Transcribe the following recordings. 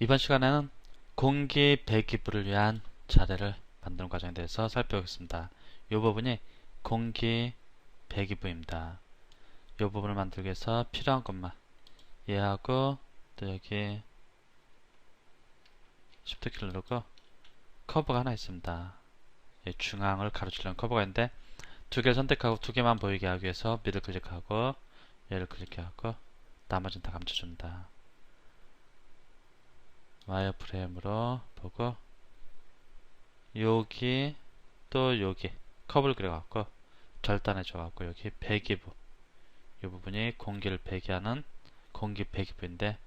이번 시간에는 공기 배기부를 위한 자재를 만드는 과정에 대해서 살펴보겠습니다. 이 부분이 공기 배기부입니다. 이 부분을 만들기 위해서 필요한 것만 얘하고 또 여기 Shift 키를 누르고 커브가 하나 있습니다. 중앙을 가로치려는 커브가 있는데 두 개를 선택하고 두 개만 보이게 하기 위해서 미드 클릭하고 얘를 클릭하고 나머지는 다 감춰줍니다. 와이어프레임으로 보고 여기 또 여기 컵을 그려갖고 절단해 줘갖고 여기 배기부. 이 부분이 공기를 배기하는 공기 배기부인데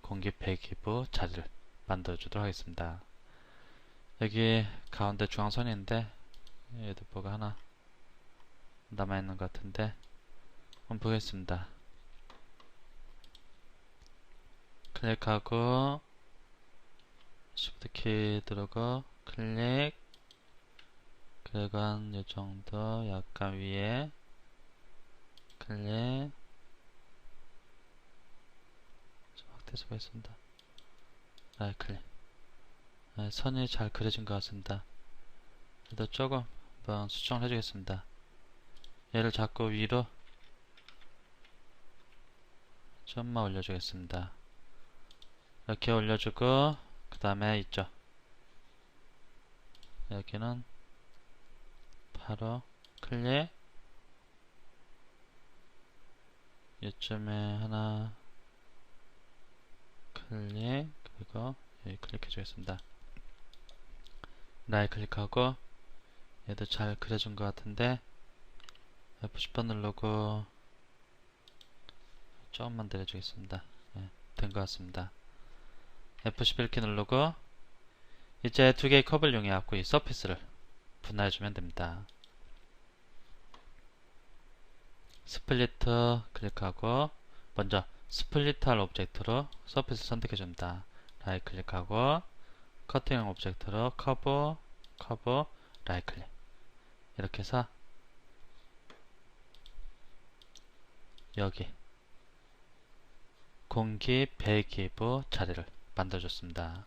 공기 배기부 자리를 만들어 주도록 하겠습니다. 여기 가운데 중앙선이 있는데 얘도 뭐가 하나 남아있는 것 같은데 한번 보겠습니다. 클릭하고 Shift 키 누르고 클릭. 그리고 한 요정도 약간 위에 클릭. 좀 확대해서 보겠습니다. 라이 클릭. 네, 선이 잘 그려진 것 같습니다. 그래도 조금 한번 수정을 해주겠습니다. 얘를 잡고 위로 좀만 올려주겠습니다. 이렇게 올려주고 그 다음에 있죠. 여기는 바로 클릭 이쯤에 하나 클릭 그리고 여기 클릭해 주겠습니다. 라이 클릭하고 얘도 잘 그려준 것 같은데 F10번 누르고 조금만 내려주겠습니다. 네, 된것 같습니다 F11키 누르고 이제 두 개의 컵을 이용해 갖고 이 서피스를 분할해 주면 됩니다. 스플리트 클릭하고 먼저 스플리트할 오브젝트로 서피스 선택해 줍니다. 라이트 클릭하고 커팅 오브젝트로 커브, 커브, 라이트 클릭 이렇게 해서 여기 공기 배기부 자리를 만들어줬습니다.